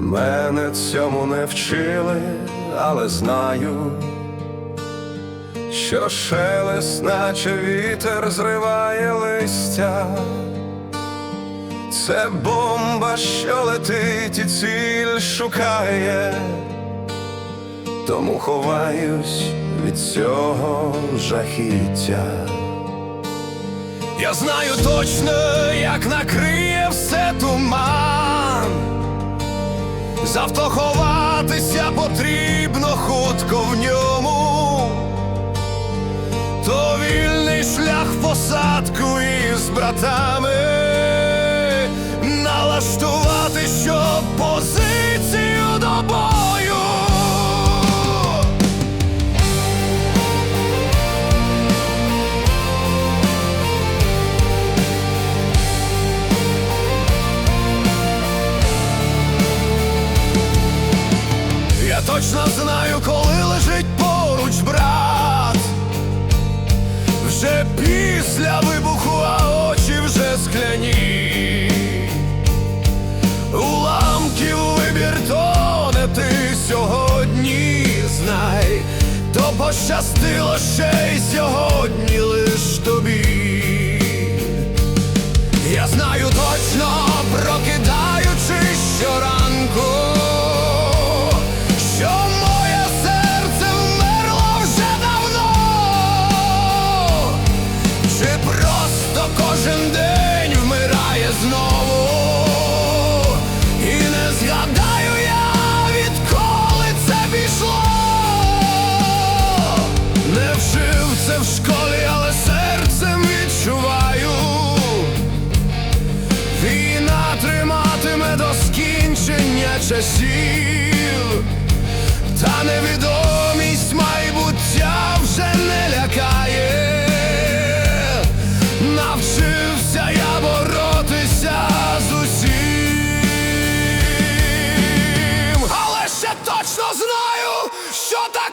Мене цьому не вчили, але знаю, що шелест, наче вітер зриває листя. Це бомба, що летить і ціль шукає, тому ховаюсь від цього жахіття. Я знаю точно, як накриє все туман. Завто ховатися потрібно хутко в ньому. То вільний шлях посадку із братами. Налаштувати, щоб позицію точно знаю, коли лежить поруч брат. Вже після вибуху, а очі вже скляні. Уламків вибір то ти сьогодні знай, то пощастило ще й сьогодні лиш тобі. Я знаю точно, прокидаючись Війна триматиме до скінчення часів, та невідомість майбуття вже не лякає. Навчився я боротися з усім, але ще точно знаю, що так